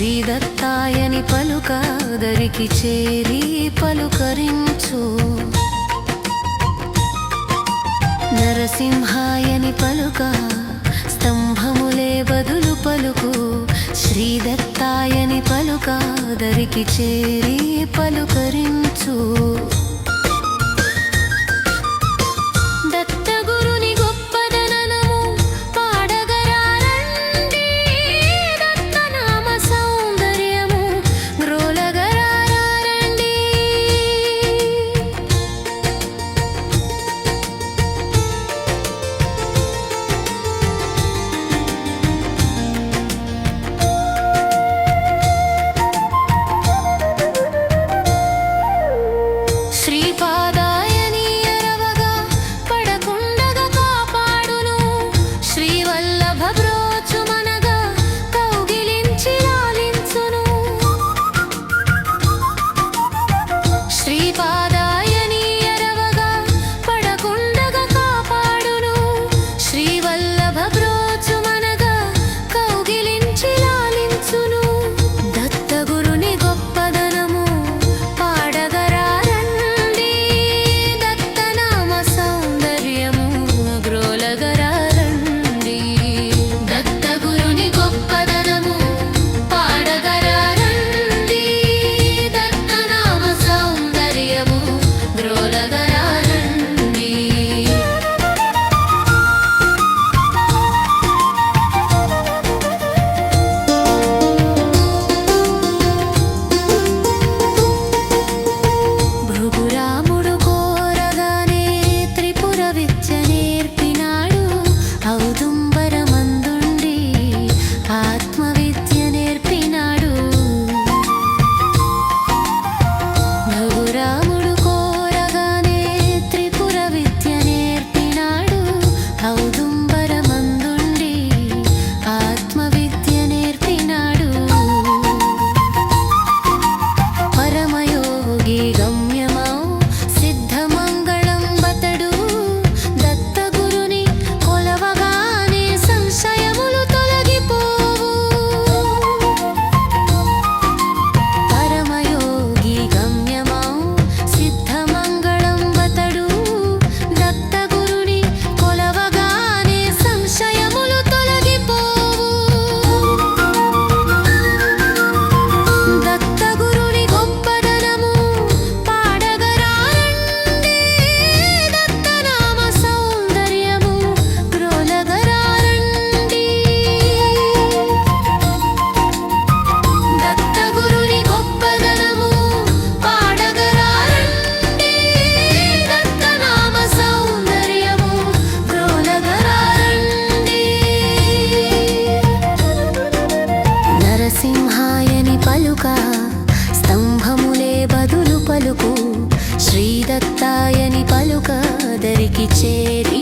శ్రీదత్తాయని పలుకాదరికి చేరి పలుకరించు. నరసింహాయని పలుక స్తంభములే బదులు పలుకు. శ్రీదత్తాయని పలుకాదరికి చేరి పలుకరించు. ఇది పలుక స్తంభములే బదులు పలుకు శ్రీదత్తాయని పలుక దరికి చేరి